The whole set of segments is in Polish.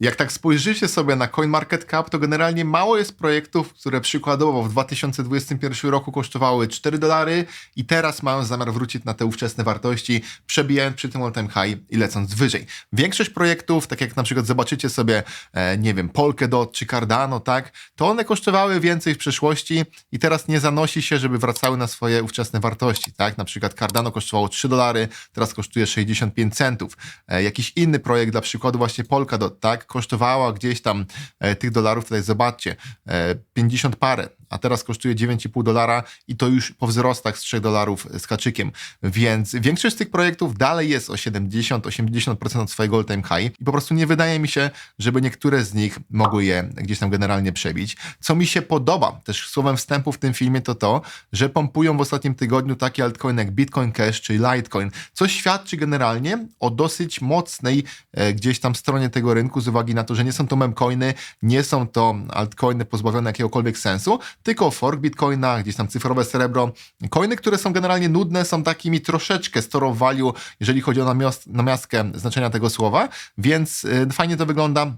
Jak tak spojrzycie sobie na CoinMarketCap, to generalnie mało jest projektów, które przykładowo w 2021 roku kosztowały 4 dolary i teraz mają zamiar wrócić na te ówczesne wartości, przebijając przy tym all-time high i lecąc wyżej. Większość projektów, tak jak na przykład zobaczycie sobie, e, nie wiem, Polkadot czy Cardano, tak, to one kosztowały więcej w przeszłości i teraz nie zanosi się, żeby wracały na swoje ówczesne wartości, tak. Na przykład Cardano kosztowało 3 dolary, teraz kosztuje 65 centów. E, jakiś inny projekt, dla przykładu właśnie Polkadot, tak, kosztowała gdzieś tam e, tych dolarów, tutaj zobaczcie, e, 50 parę, a teraz kosztuje 9,5 dolara i to już po wzrostach z 3 dolarów z haczykiem. Więc większość z tych projektów dalej jest o 70-80% od swojego all-time high i po prostu nie wydaje mi się, żeby niektóre z nich mogły je gdzieś tam generalnie przebić. Co mi się podoba, też słowem wstępu w tym filmie, to to, że pompują w ostatnim tygodniu takie altcoiny jak Bitcoin Cash czy Litecoin, co świadczy generalnie o dosyć mocnej e, gdzieś tam stronie tego rynku z uwagi na to, że nie są to memcoiny, nie są to altcoiny pozbawione jakiegokolwiek sensu, tylko fork Bitcoina, gdzieś tam cyfrowe srebro. Coiny, które są generalnie nudne, są takimi troszeczkę store value, jeżeli chodzi o namiast, namiastkę znaczenia tego słowa, więc y, fajnie to wygląda.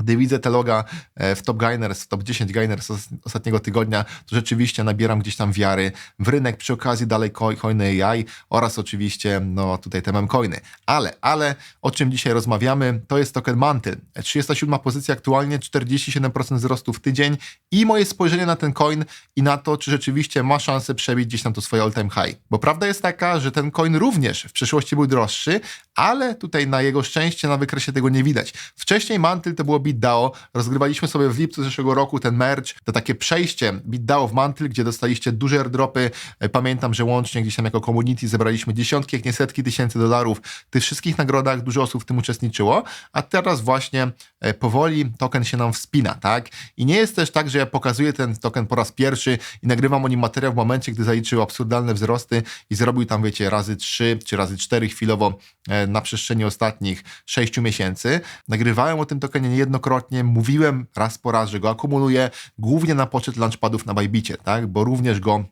Gdy widzę te loga e, w Top Gainers, w Top 10 Gainers ostatniego tygodnia, to rzeczywiście nabieram gdzieś tam wiary w rynek, przy okazji dalej coiny AI oraz oczywiście no tutaj te memcoiny. Ale, ale o czym dzisiaj rozmawiamy, to jest token Mantle. 37 pozycja aktualnie, 47% wzrostu w tydzień i moje spojrzenie na ten coin i na to, czy rzeczywiście ma szansę przebić gdzieś tam to swoje all-time high. Bo prawda jest taka, że ten coin również w przeszłości był droższy, ale tutaj na jego szczęście na wykresie tego nie widać. Wcześniej Mantle to było BitDAO. Rozgrywaliśmy sobie w lipcu zeszłego roku ten merge, to takie przejście BitDAO w Mantle, gdzie dostaliście duże airdropy. E, Pamiętam, że łącznie gdzieś tam jako community zebraliśmy dziesiątki, jak nie setki tysięcy dolarów. W tych wszystkich nagrodach dużo osób w tym uczestniczyło, a teraz właśnie e, powoli token się nam wspina, tak? I nie jest też tak, że ja pokazuję ten token po raz pierwszy i nagrywam o nim materiał w momencie, gdy zaliczył absurdalne wzrosty i zrobił tam, wiecie, razy trzy czy razy cztery chwilowo e, na przestrzeni ostatnich sześciu miesięcy. Nagrywałem o tym tokenie niejednokrotnie, mówiłem raz po raz, że go akumuluję głównie na poczet launchpadów na Bybicie, tak? Bo również go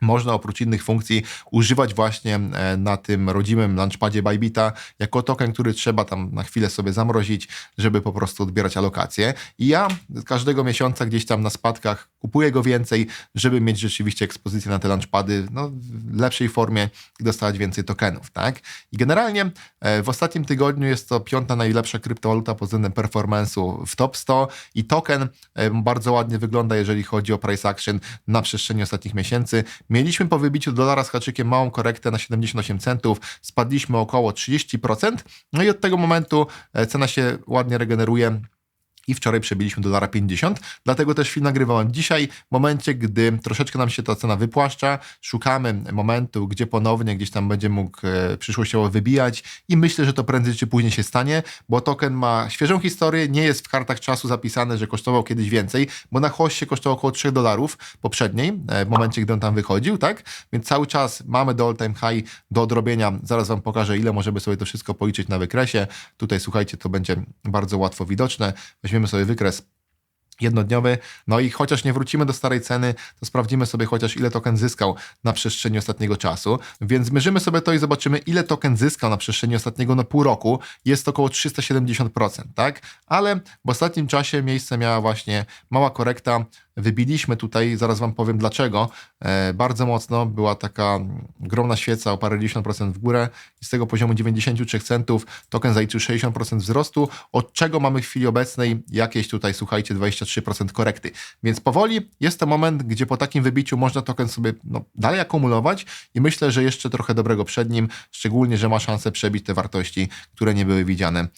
można oprócz innych funkcji używać właśnie e, na tym rodzimym launchpadzie Bybita jako token, który trzeba tam na chwilę sobie zamrozić, żeby po prostu odbierać alokacje. I ja każdego miesiąca gdzieś tam na spadkach kupuję go więcej, żeby mieć rzeczywiście ekspozycję na te launchpady no, w lepszej formie i dostawać więcej tokenów, tak? I generalnie e, w ostatnim tygodniu jest to piąta najlepsza kryptowaluta pod względem performance'u w top 100 i token e, bardzo ładnie wygląda, jeżeli chodzi o price action na przestrzeni ostatnich miesięcy. Mieliśmy po wybiciu dolara z haczykiem małą korektę na 78 centów, spadliśmy około 30%, no i od tego momentu e, cena się ładnie regeneruje i wczoraj przebiliśmy dolara 50, dlatego też film nagrywałem dzisiaj, w momencie, gdy troszeczkę nam się ta cena wypłaszcza, szukamy momentu, gdzie ponownie gdzieś tam będzie mógł e, przyszłościowo wybijać i myślę, że to prędzej czy później się stanie, bo token ma świeżą historię, nie jest w kartach czasu zapisane, że kosztował kiedyś więcej, bo na hoście kosztował około 3 dolarów poprzedniej, e, w momencie, gdy on tam wychodził, tak? Więc cały czas mamy do all time high do odrobienia, zaraz Wam pokażę, ile możemy sobie to wszystko policzyć na wykresie. Tutaj słuchajcie, to będzie bardzo łatwo widoczne. Weźmiemy sobie wykres jednodniowy. No i chociaż nie wrócimy do starej ceny, to sprawdzimy sobie chociaż ile token zyskał na przestrzeni ostatniego czasu. Więc mierzymy sobie to i zobaczymy ile token zyskał na przestrzeni ostatniego no, pół roku. Jest to około 370%, tak? Ale w ostatnim czasie miejsce miała właśnie mała korekta. Wybiliśmy tutaj, zaraz Wam powiem dlaczego, e, bardzo mocno. Była taka gromna świeca o parędziesiąt procent w górę i z tego poziomu 93 centów token zaliczył 60% wzrostu, od czego mamy w chwili obecnej jakieś tutaj, słuchajcie, 23% korekty. Więc powoli jest to moment, gdzie po takim wybiciu można token sobie no, dalej akumulować i myślę, że jeszcze trochę dobrego przed nim, szczególnie, że ma szansę przebić te wartości, które nie były widziane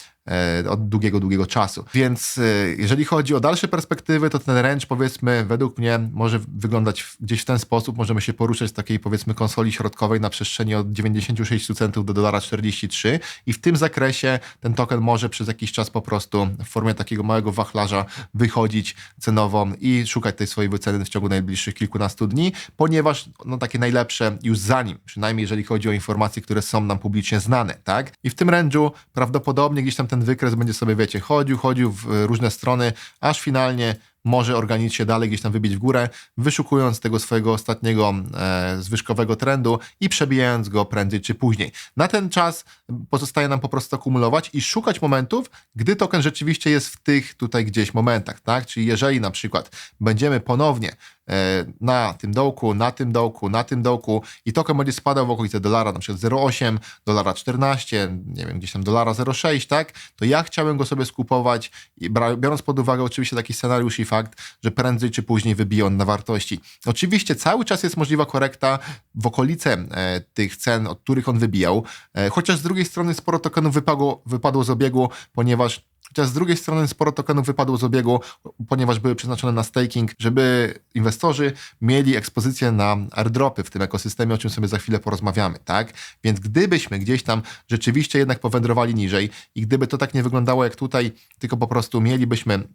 od długiego, długiego czasu. Więc e, jeżeli chodzi o dalsze perspektywy, to ten range powiedzmy według mnie może wyglądać gdzieś w ten sposób. Możemy się poruszać z takiej powiedzmy konsoli środkowej na przestrzeni od 96 centów do dolara 43 i w tym zakresie ten token może przez jakiś czas po prostu w formie takiego małego wachlarza wychodzić cenowo i szukać tej swojej wyceny w ciągu najbliższych kilkunastu dni, ponieważ no takie najlepsze już za nim, przynajmniej jeżeli chodzi o informacje, które są nam publicznie znane, tak? I w tym range'u prawdopodobnie gdzieś tam ten wykres będzie sobie, wiecie, chodził, chodził w różne strony, aż finalnie może organicznie dalej gdzieś tam wybić w górę, wyszukując tego swojego ostatniego e, zwyżkowego trendu i przebijając go prędzej czy później. Na ten czas pozostaje nam po prostu akumulować i szukać momentów, gdy token rzeczywiście jest w tych tutaj gdzieś momentach, tak? Czyli jeżeli na przykład będziemy ponownie e, na tym dołku, na tym dołku, na tym dołku i token będzie spadał w okolice dolara, na przykład 0,8, dolara 14, nie wiem, gdzieś tam dolara 0,6, tak? To ja chciałem go sobie skupować, biorąc pod uwagę oczywiście taki scenariusz i fakt, że prędzej czy później wybije on na wartości. Oczywiście cały czas jest możliwa korekta w okolice e, tych cen, od których on wybijał, e, chociaż z drugiej strony sporo tokenów wypadło, wypadło z obiegu, ponieważ Chociaż z drugiej strony sporo tokenów wypadło z obiegu, ponieważ były przeznaczone na staking, żeby inwestorzy mieli ekspozycję na airdropy w tym ekosystemie, o czym sobie za chwilę porozmawiamy, tak? Więc gdybyśmy gdzieś tam rzeczywiście jednak powędrowali niżej i gdyby to tak nie wyglądało jak tutaj, tylko po prostu mielibyśmy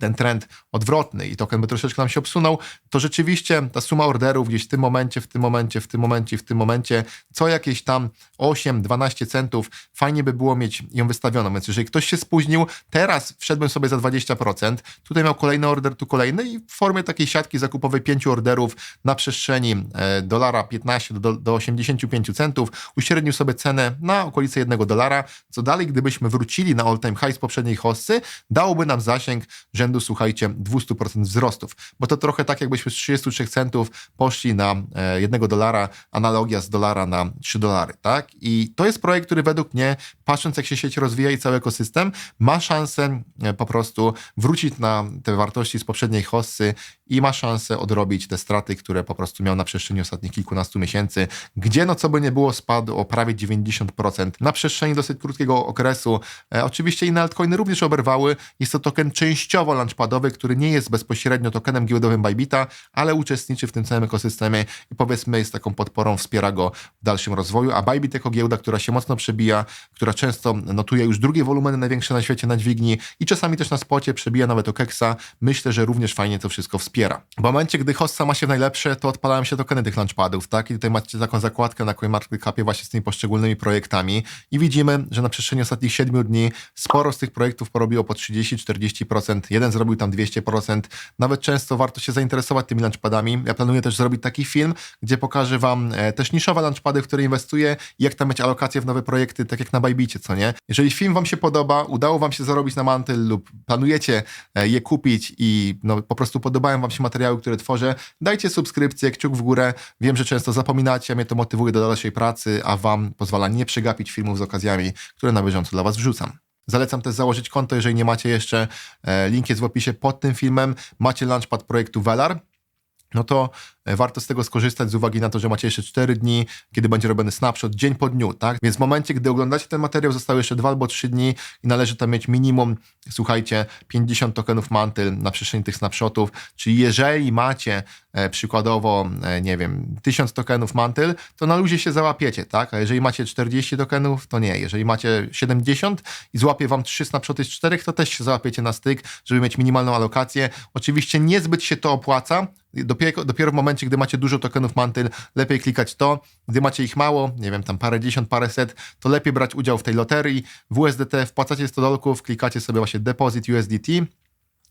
ten trend odwrotny i token by troszeczkę nam się obsunął, to rzeczywiście ta suma orderów gdzieś w tym momencie, w tym momencie, w tym momencie, w tym momencie, co jakieś tam 8-12 centów, fajnie by było mieć ją wystawioną. Więc jeżeli ktoś się spóźnił, teraz wszedłem sobie za 20%, tutaj miał kolejny order, tu kolejny i w formie takiej siatki zakupowej 5 orderów na przestrzeni e, dolara 15 do, do 85 centów, uśrednił sobie cenę na okolice 1 dolara, co dalej, gdybyśmy wrócili na all-time high z poprzedniej hossy, dałoby nam zasięg rzędu rzędu, słuchajcie, 200% wzrostów. Bo to trochę tak, jakbyśmy z 33 centów poszli na 1 e, dolara, analogia z dolara na 3 dolary, tak? I to jest projekt, który według mnie, patrząc jak się sieć rozwija i cały ekosystem, ma szansę e, po prostu wrócić na te wartości z poprzedniej hossy i ma szansę odrobić te straty, które po prostu miał na przestrzeni ostatnich kilkunastu miesięcy, gdzie no co by nie było spadł o prawie 90% na przestrzeni dosyć krótkiego okresu. E, oczywiście inne altcoiny również oberwały. Jest to token częściowo launchpadowy, który nie jest bezpośrednio tokenem giełdowym Bybita, ale uczestniczy w tym całym ekosystemie i powiedzmy jest taką podporą, wspiera go w dalszym rozwoju, a Bybit jako giełda, która się mocno przebija, która często notuje już drugie wolumeny największe na świecie na dźwigni i czasami też na spocie przebija nawet Okeksa, myślę, że również fajnie to wszystko wspiera. W momencie, gdy hossa ma się najlepsze, to odpalają się tokeny tych launchpadów, tak? I tutaj macie taką zakładkę na CoinMarketCapie właśnie z tymi poszczególnymi projektami i widzimy, że na przestrzeni ostatnich 7 dni sporo z tych projektów porobiło po 30-40%, jeden zrobił tam 200%. Nawet często warto się zainteresować tymi launchpadami. Ja planuję też zrobić taki film, gdzie pokażę Wam e, też niszowe launchpady, w które inwestuję i jak tam mieć alokacje w nowe projekty, tak jak na Bajbicie, co nie? Jeżeli film Wam się podoba, udało Wam się zarobić na mantyl lub planujecie e, je kupić i no, po prostu podobają Wam się materiały, które tworzę, dajcie subskrypcję, kciuk w górę. Wiem, że często zapominacie, a mnie to motywuje do dalszej pracy, a Wam pozwala nie przegapić filmów z okazjami, które na bieżąco dla Was wrzucam. Zalecam też założyć konto, jeżeli nie macie jeszcze. E, link jest w opisie pod tym filmem. Macie launchpad projektu Velar. No to warto z tego skorzystać z uwagi na to, że macie jeszcze 4 dni, kiedy będzie robiony snapshot dzień po dniu, tak? Więc w momencie, gdy oglądacie ten materiał, zostały jeszcze 2 albo 3 dni i należy tam mieć minimum, słuchajcie, 50 tokenów mantyl na przestrzeni tych snapshotów, czyli jeżeli macie e, przykładowo, e, nie wiem, 1000 tokenów mantyl, to na luzie się załapiecie, tak? A jeżeli macie 40 tokenów, to nie. Jeżeli macie 70 i złapie wam 3 snapshoty z 4, to też się załapiecie na styk, żeby mieć minimalną alokację. Oczywiście niezbyt się to opłaca, Dopiero, dopiero w momencie, gdy macie dużo tokenów mantyl, lepiej klikać to. Gdy macie ich mało, nie wiem, tam parę dziesiąt, parę set, to lepiej brać udział w tej loterii. W USDT wpłacacie 100 dolków, klikacie sobie właśnie deposit USDT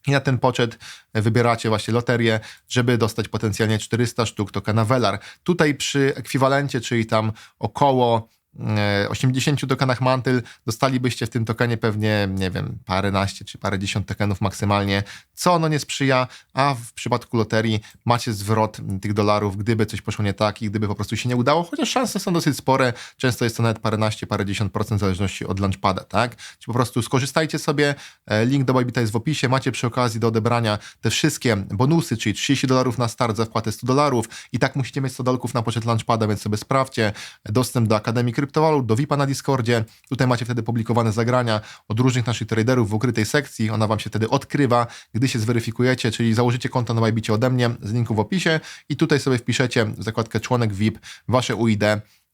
i na ten poczet wybieracie właśnie loterię, żeby dostać potencjalnie 400 sztuk tokena Velar. Tutaj przy ekwiwalencie, czyli tam około 80 e, tokenach mantyl dostalibyście w tym tokenie pewnie, nie wiem, paręnaście czy parędziesiąt tokenów maksymalnie, co no nie sprzyja, a w przypadku loterii macie zwrot tych dolarów, gdyby coś poszło nie tak i gdyby po prostu się nie udało, chociaż szanse są dosyć spore, często jest to nawet paręnaście, parędziesiąt procent w zależności od launchpada, tak? Czy po prostu skorzystajcie sobie, e, link do Bybita jest w opisie, macie przy okazji do odebrania te wszystkie bonusy, czyli 30 dolarów na start za wpłatę 100 dolarów i tak musicie mieć 100 dolków na poczet launchpada, więc sobie sprawdźcie, dostęp do Akademii kryptowalut, do VIPa na Discordzie. Tutaj macie wtedy publikowane zagrania od różnych naszych traderów w ukrytej sekcji. Ona wam się wtedy odkrywa, gdy się zweryfikujecie, czyli założycie konto na Bajbicie ode mnie z linku w opisie i tutaj sobie wpiszecie w zakładkę członek VIP wasze UID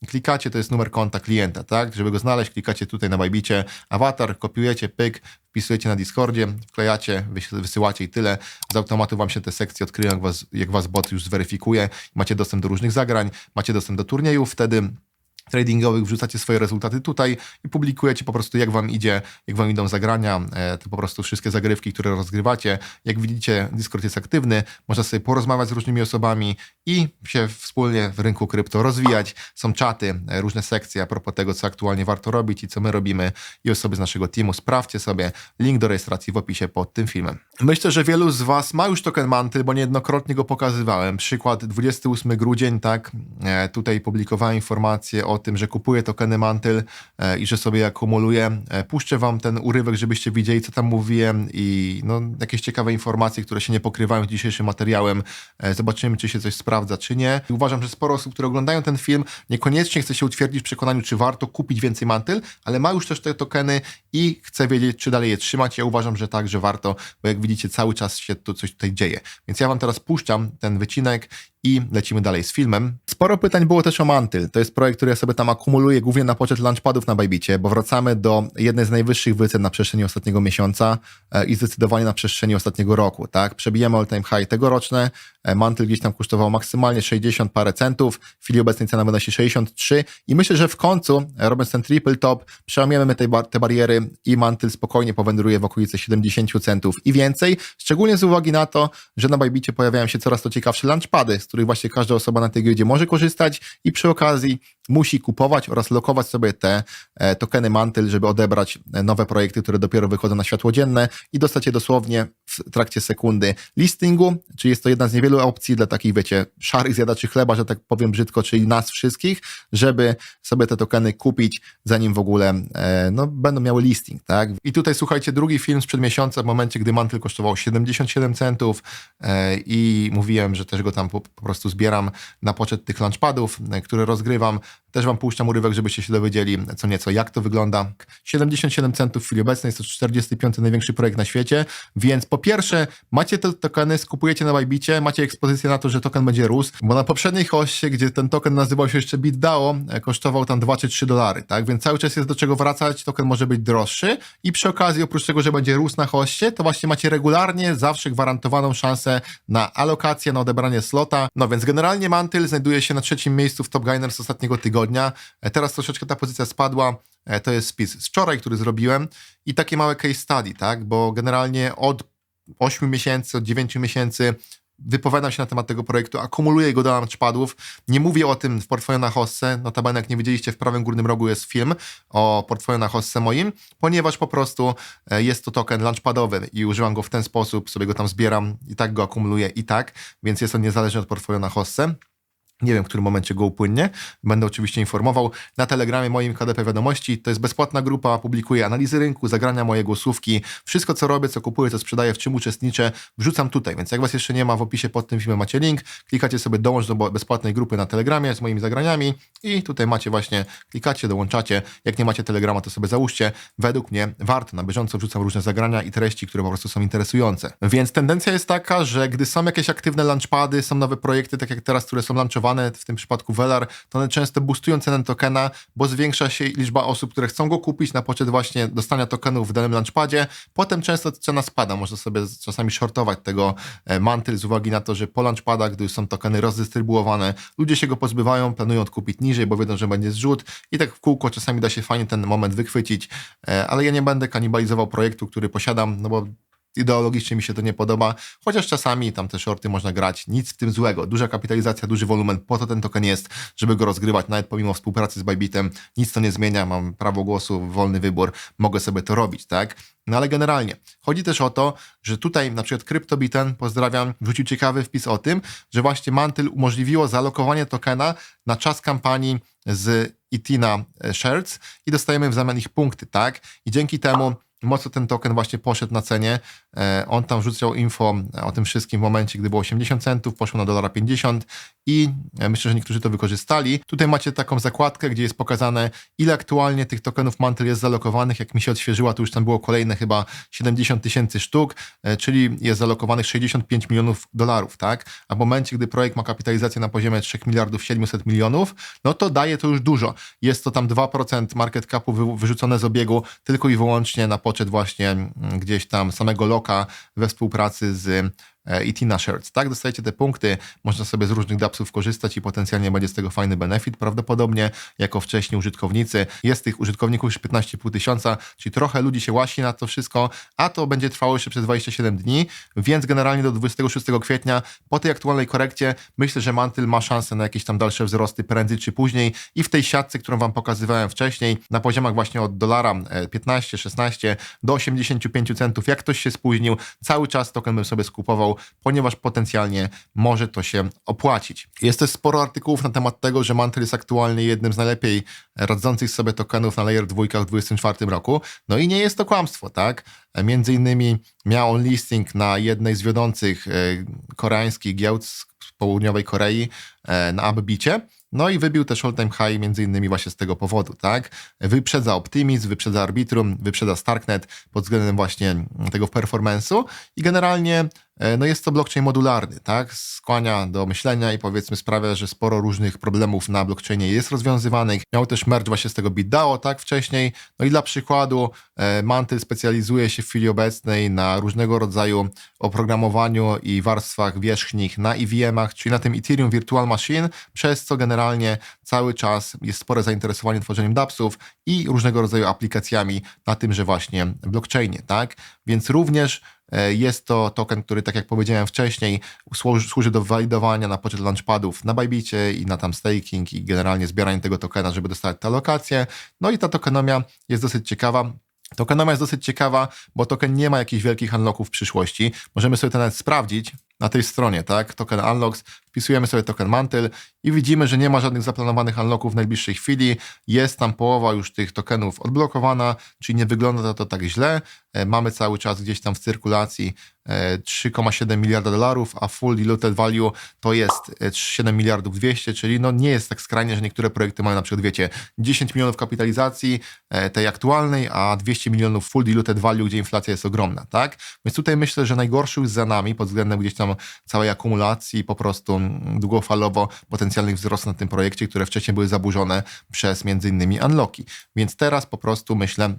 klikacie, to jest numer konta klienta, tak? Żeby go znaleźć, klikacie tutaj na Bajbicie, awatar, kopiujecie, pyk, wpisujecie na Discordzie, wklejacie, wysyłacie i tyle. Z automatu wam się te sekcje odkryją, jak was, jak was bot już zweryfikuje. Macie dostęp do różnych zagrań, macie dostęp do turniejów, wtedy tradingowych, wrzucacie swoje rezultaty tutaj i publikujecie po prostu jak wam idzie, jak wam idą zagrania, e, to po prostu wszystkie zagrywki, które rozgrywacie. Jak widzicie, Discord jest aktywny, można sobie porozmawiać z różnymi osobami i się wspólnie w rynku krypto rozwijać. Są czaty, e, różne sekcje a propos tego, co aktualnie warto robić i co my robimy i osoby z naszego teamu. Sprawdźcie sobie link do rejestracji w opisie pod tym filmem. Myślę, że wielu z was ma już token Mantle, bo niejednokrotnie go pokazywałem. Przykład 28 grudzień, tak, e, tutaj publikowałem informację o tym, że kupuję tokeny Mantle e, i że sobie akumuluję. E, Puszczę wam ten urywek, żebyście widzieli, co tam mówiłem i no, jakieś ciekawe informacje, które się nie pokrywają z dzisiejszym materiałem. E, Zobaczymy, czy się coś sprawdza, czy nie. I uważam, że sporo osób, które oglądają ten film, niekoniecznie chce się utwierdzić w przekonaniu, czy warto kupić więcej Mantle, ale ma już też te tokeny i chce wiedzieć, czy dalej je trzymać. Ja uważam, że tak, że warto, bo jak widzicie, cały czas się tu coś tutaj dzieje. Więc ja wam teraz puszczam ten wycinek i lecimy dalej z filmem. Sporo pytań było też o Mantle. To jest projekt, który ja sobie tam akumuluję głównie na poczet launchpadów na Bybicie, bo wracamy do jednej z najwyższych wycen na przestrzeni ostatniego miesiąca e, i zdecydowanie na przestrzeni ostatniego roku. Tak? Przebijemy all-time high tegoroczne. E, Mantle gdzieś tam kosztował maksymalnie 60 parę centów. W chwili obecnej cena wynosi 63 i myślę, że w końcu, e, robiąc ten triple top, przełamiemy te, bar- te bariery i Mantle spokojnie powędruje w okolice 70 centów i więcej, szczególnie z uwagi na to, że na Bybicie pojawiają się coraz to ciekawsze launchpady, z których właśnie każda osoba na tej giełdzie może korzystać i przy okazji musi kupować oraz lokować sobie te e, tokeny Mantle, żeby odebrać e, nowe projekty, które dopiero wychodzą na światło dzienne i dostać je dosłownie w trakcie sekundy listingu, czyli jest to jedna z niewielu opcji dla takich, wiecie, szarych zjadaczy chleba, że tak powiem brzydko, czyli nas wszystkich, żeby sobie te tokeny kupić, zanim w ogóle e, no, będą miały listing, tak? I tutaj słuchajcie, drugi film sprzed miesiąca, w momencie, gdy Mantle kosztował 77 centów i mówiłem, że też go tam po, prostu zbieram na poczet tych launchpadów, które rozgrywam. Też wam puszczam urywek, żebyście się dowiedzieli co nieco, jak to wygląda. 77 centów w chwili obecnej, jest to 45 największy projekt na świecie, więc po pierwsze macie te tokeny, skupujecie na Bybicie, macie ekspozycję na to, że token będzie rósł, bo na poprzedniej hoście, gdzie ten token nazywał się jeszcze BitDAO, e, kosztował tam 2 czy 3 dolary, tak? Więc cały czas jest do czego wracać, token może być droższy i przy okazji, oprócz tego, że będzie rósł na hoście, to właśnie macie regularnie, zawsze gwarantowaną szansę na alokację, na odebranie slota. No więc generalnie Mantle znajduje się na trzecim miejscu w Top Gainers ostatniego tygodnia. E, Teraz troszeczkę ta pozycja spadła. E, To jest spis z wczoraj, który zrobiłem i takie małe case study, tak? Bo generalnie od 8 miesięcy, od 9 miesięcy wypowiadam się na temat tego projektu, akumuluję go do launchpadów, nie mówię o tym w portfolio na hossę, notabene jak nie wiedzieliście, w prawym górnym rogu jest film o portfolio na hossę moim, ponieważ po prostu e, jest to token launchpadowy i używam go w ten sposób, sobie go tam zbieram i tak go akumuluję i tak, więc jest on niezależny od portfolio na hossę. Nie wiem, w którym momencie go upłynie. Będę oczywiście informował. Na Telegramie moim KDP Wiadomości. To jest bezpłatna grupa, publikuję analizy rynku, zagrania moje głosówki. Wszystko, co robię, co kupuję, co sprzedaję, w czym uczestniczę, wrzucam tutaj. Więc jak was jeszcze nie ma, w opisie pod tym filmem macie link. Klikacie sobie dołącz do bezpłatnej grupy na Telegramie z moimi zagraniami i tutaj macie właśnie, klikacie, dołączacie. Jak nie macie Telegrama, to sobie załóżcie. Według mnie warto, na bieżąco wrzucam różne zagrania i treści, które po prostu są interesujące. Więc tendencja jest taka, że gdy są jakieś aktywne launchpady, są nowe projekty, tak jak teraz, które są launchowane, w tym przypadku Velar, to one często boostują cenę tokena, bo zwiększa się liczba osób, które chcą go kupić. Na poczet właśnie dostania tokenów w danym launchpadzie. Potem często cena spada, można sobie czasami shortować tego e, mantle z uwagi na to, że po launchpadach, gdy już są tokeny rozdystrybuowane, ludzie się go pozbywają, planują odkupić niżej, bo wiedzą, że będzie zrzut. I tak w kółko czasami da się fajnie ten moment wychwycić, e, ale ja nie będę kanibalizował projektu, który posiadam, no bo ideologicznie mi się to nie podoba, chociaż czasami tam te shorty można grać, nic w tym złego. Duża kapitalizacja, duży wolumen, po to ten token jest, żeby go rozgrywać, nawet pomimo współpracy z Bybitem, nic to nie zmienia, mam prawo głosu, wolny wybór, mogę sobie to robić, tak? No ale generalnie, chodzi też o to, że tutaj na przykład CryptoBiten, pozdrawiam, wrzucił ciekawy wpis o tym, że właśnie Mantle umożliwiło zalokowanie tokena na czas kampanii z Itina Shares i dostajemy w zamian ich punkty, tak? I dzięki temu mocno ten token właśnie poszedł na cenie. E, On tam wrzucał info o tym wszystkim w momencie, gdy było 80 centów, poszło na dolara 50 i e, myślę, że niektórzy to wykorzystali. Tutaj macie taką zakładkę, gdzie jest pokazane, ile aktualnie tych tokenów Mantle jest zalokowanych. Jak mi się odświeżyła, to już tam było kolejne chyba 70 tysięcy sztuk, e, czyli jest zalokowanych 65 milionów dolarów, tak? A w momencie, gdy projekt ma kapitalizację na poziomie 3 miliardów 700 milionów, no to daje to już dużo. Jest to tam 2% market capu wy, wyrzucone z obiegu tylko i wyłącznie na właśnie gdzieś tam samego loka we współpracy z i Tina Shirts, tak? Dostajecie te punkty, można sobie z różnych dapsów korzystać i potencjalnie będzie z tego fajny benefit prawdopodobnie, jako wcześniej użytkownicy. Jest tych użytkowników już 15,5 tysiąca, czyli trochę ludzi się łasi na to wszystko, a to będzie trwało jeszcze przez 27 dni, więc generalnie do 26 kwietnia po tej aktualnej korekcie myślę, że Mantle ma szansę na jakieś tam dalsze wzrosty prędzej czy później i w tej siatce, którą wam pokazywałem wcześniej, na poziomach właśnie od dolara 15, 16 do 85 centów, jak ktoś się spóźnił, cały czas token bym sobie skupował, ponieważ potencjalnie może to się opłacić. Jest też sporo artykułów na temat tego, że Mantle jest aktualnie jednym z najlepiej radzących sobie tokenów na Layer 2 w 2024 roku. No i nie jest to kłamstwo, tak? Między innymi miał on listing na jednej z wiodących e, koreańskich giełd z południowej Korei e, na Upbicie. No i wybił też all-time high między innymi właśnie z tego powodu, tak? Wyprzedza Optimism, wyprzedza Arbitrum, wyprzedza Starknet pod względem właśnie tego performance'u i generalnie no jest to blockchain modularny, tak? Skłania do myślenia i powiedzmy sprawia, że sporo różnych problemów na blockchainie jest rozwiązywanych. Miał też merge właśnie z tego BitDAO, tak? Wcześniej. No i dla przykładu e, Mantle specjalizuje się w chwili obecnej na różnego rodzaju oprogramowaniu i warstwach wierzchnich na EVM-ach, czyli na tym Ethereum Virtual Machine, przez co generalnie cały czas jest spore zainteresowanie tworzeniem dAppsów i różnego rodzaju aplikacjami na tymże właśnie blockchainie, tak? Więc również E, jest to token, który, tak jak powiedziałem wcześniej, służy, służy do walidowania na poczet launchpadów na Bybitcie i na tam staking i generalnie zbieranie tego tokena, żeby dostać te alokacje. No i ta tokenomia jest dosyć ciekawa. Tokenomia jest dosyć ciekawa, bo token nie ma jakichś wielkich unlocków w przyszłości. Możemy sobie to nawet sprawdzić na tej stronie, tak? Token unlocks, wpisujemy sobie token mantle i widzimy, że nie ma żadnych zaplanowanych unlocków w najbliższej chwili. Jest tam połowa już tych tokenów odblokowana, czyli nie wygląda to tak źle. E, mamy cały czas gdzieś tam w cyrkulacji 3,7 e, miliarda dolarów, a full diluted value to jest 7 e, miliardów 200, czyli no nie jest tak skrajnie, że niektóre projekty mają na przykład, wiecie, 10 milionów kapitalizacji tej aktualnej, a 200 milionów full diluted value, gdzie inflacja jest ogromna, tak? Więc tutaj myślę, że najgorszy już za nami pod względem gdzieś tam całej akumulacji, po prostu długofalowo potencjalnych wzrostów na tym projekcie, które wcześniej były zaburzone przez między innymi unlocki. Więc teraz po prostu myślę,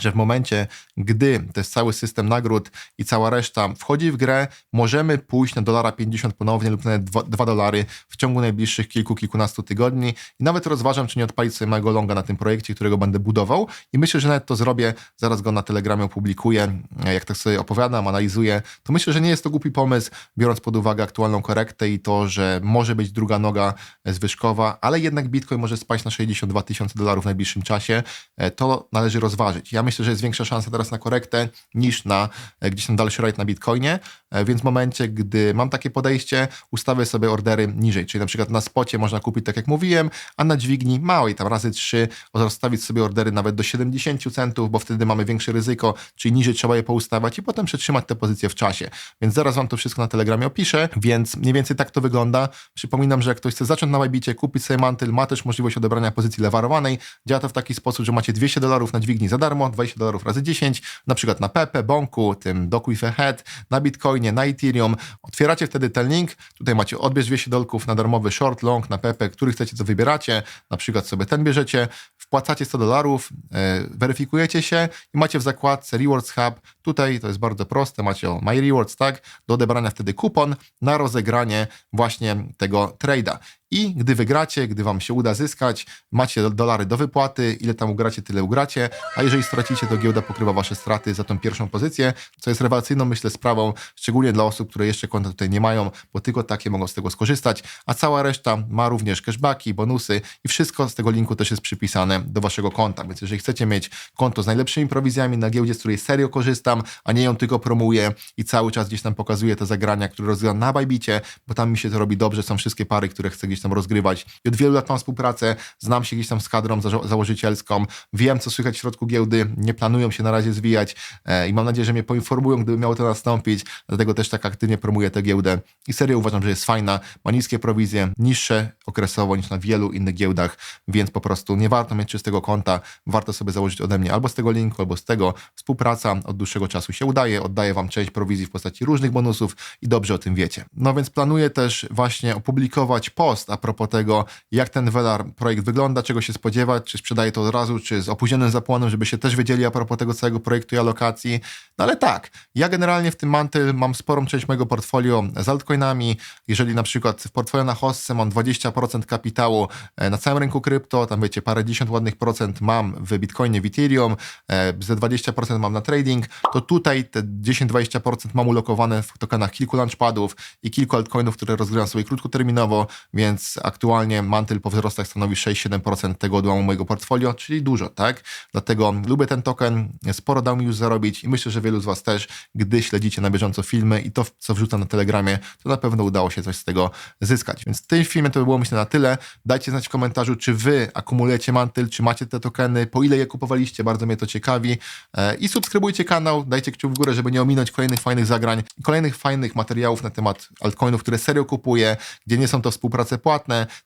że w momencie, gdy jest cały system nagród i cała reszta wchodzi w grę, możemy pójść na dolara 50 ponownie lub nawet 2 dolary w ciągu najbliższych kilku, kilkunastu tygodni. I nawet rozważam, czy nie odpalić sobie małego longa na tym projekcie, którego będę budował. I myślę, że nawet to zrobię, zaraz go na Telegramie opublikuję, jak tak sobie opowiadam, analizuję, to myślę, że nie jest to głupi pomysł, biorąc pod uwagę aktualną korektę i to, że może być druga noga zwyżkowa, ale jednak Bitcoin może spaść na 62 tysiące dolarów w najbliższym czasie, e, to należy rozważyć. Ja myślę, że jest większa szansa teraz na korektę niż na e, gdzieś tam dalszy rajd na Bitcoinie, e, więc w momencie, gdy mam takie podejście, ustawię sobie ordery niżej, czyli na przykład na spocie można kupić, tak jak mówiłem, a na dźwigni małej, tam razy 3, rozstawić sobie ordery nawet do 70 centów, bo wtedy mamy większe ryzyko, czyli niżej trzeba je poustawiać i potem przetrzymać te pozycje w czasie. Więc zaraz Wam to wszystko na Telegramie opiszę, więc mniej więcej tak to wygląda. Przypominam, że jak ktoś chce zacząć na Maybicie, kupić sobie mantyl, ma też możliwość odebrania pozycji lewarowanej. Działa to w taki sposób, że macie 200 dolarów na dźwigni za darmo, 20 dolarów razy 10, na przykład na Pepe, Bonku, tym Doku Head, na Bitcoinie, na Ethereum. Otwieracie wtedy ten link, tutaj macie odbierz 200 dolków na darmowy short, long, na Pepe, który chcecie, co wybieracie, na przykład sobie ten bierzecie, wpłacacie 100 dolarów, yy, weryfikujecie się i macie w zakładce Rewards Hub, tutaj to jest bardzo proste, macie o My Rewards, tak, do odebrania wtedy kupon na rozegranie właśnie tego trade'a. I gdy wygracie, gdy wam się uda zyskać, macie dolary do wypłaty, ile tam ugracie, tyle ugracie, a jeżeli stracicie, to giełda pokrywa wasze straty za tą pierwszą pozycję, co jest rewelacyjną, myślę, sprawą, szczególnie dla osób, które jeszcze konta tutaj nie mają, bo tylko takie mogą z tego skorzystać, a cała reszta ma również cashbacki, bonusy i wszystko z tego linku też jest przypisane do waszego konta, więc jeżeli chcecie mieć konto z najlepszymi prowizjami na giełdzie, z której serio korzystam, a nie ją tylko promuję i cały czas gdzieś tam pokazuję te zagrania, które rozgrywam na Bajbicie, bo tam mi się to robi dobrze, są wszystkie pary, które chcę gdzieś tam rozgrywać. I od wielu lat mam współpracę, znam się gdzieś tam z kadrą założycielską, wiem, co słychać w środku giełdy, nie planują się na razie zwijać e, i mam nadzieję, że mnie poinformują, gdyby miało to nastąpić. Dlatego też tak aktywnie promuję tę giełdę i serio uważam, że jest fajna, ma niskie prowizje, niższe okresowo niż na wielu innych giełdach, więc po prostu nie warto mieć czystego konta, warto sobie założyć ode mnie albo z tego linku, albo z tego. Współpraca od dłuższego czasu się udaje, oddaję Wam część prowizji w postaci różnych bonusów i dobrze o tym wiecie. No więc planuję też właśnie opublikować post a propos tego, jak ten Velar projekt wygląda, czego się spodziewać, czy sprzedaje to od razu, czy z opóźnionym zapłonem, żebyście też wiedzieli a propos tego całego projektu i alokacji. No ale tak, ja generalnie w tym Mantle mam sporą część mojego portfolio z altcoinami. Jeżeli na przykład w portfolio na hostce mam 20% kapitału e, na całym rynku krypto, tam wiecie, parę dziesiąt ładnych procent mam w Bitcoinie, w Ethereum, e, ze 20% mam na trading, to tutaj te 10-20% mam ulokowane w tokenach kilku launchpadów i kilku altcoinów, które rozgrywam sobie krótkoterminowo, więc aktualnie Mantle po wzrostach stanowi 6-7% tego odłamu mojego portfolio, czyli dużo, tak? Dlatego lubię ten token, sporo dał mi już zarobić i myślę, że wielu z Was też, gdy śledzicie na bieżąco filmy i to, co wrzucam na Telegramie, to na pewno udało się coś z tego zyskać. Więc w tym filmie to by było myślę na tyle. Dajcie znać w komentarzu, czy Wy akumulujecie Mantle, czy macie te tokeny, po ile je kupowaliście, bardzo mnie to ciekawi. E, I subskrybujcie kanał, dajcie kciuk w górę, żeby nie ominąć kolejnych fajnych zagrań kolejnych fajnych materiałów na temat altcoinów, które serio kupuję, gdzie nie są to współprace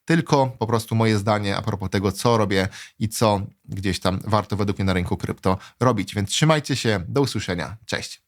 tylko po prostu moje zdanie a propos tego, co robię i co gdzieś tam warto według mnie na rynku krypto robić. Więc trzymajcie się, do usłyszenia, cześć.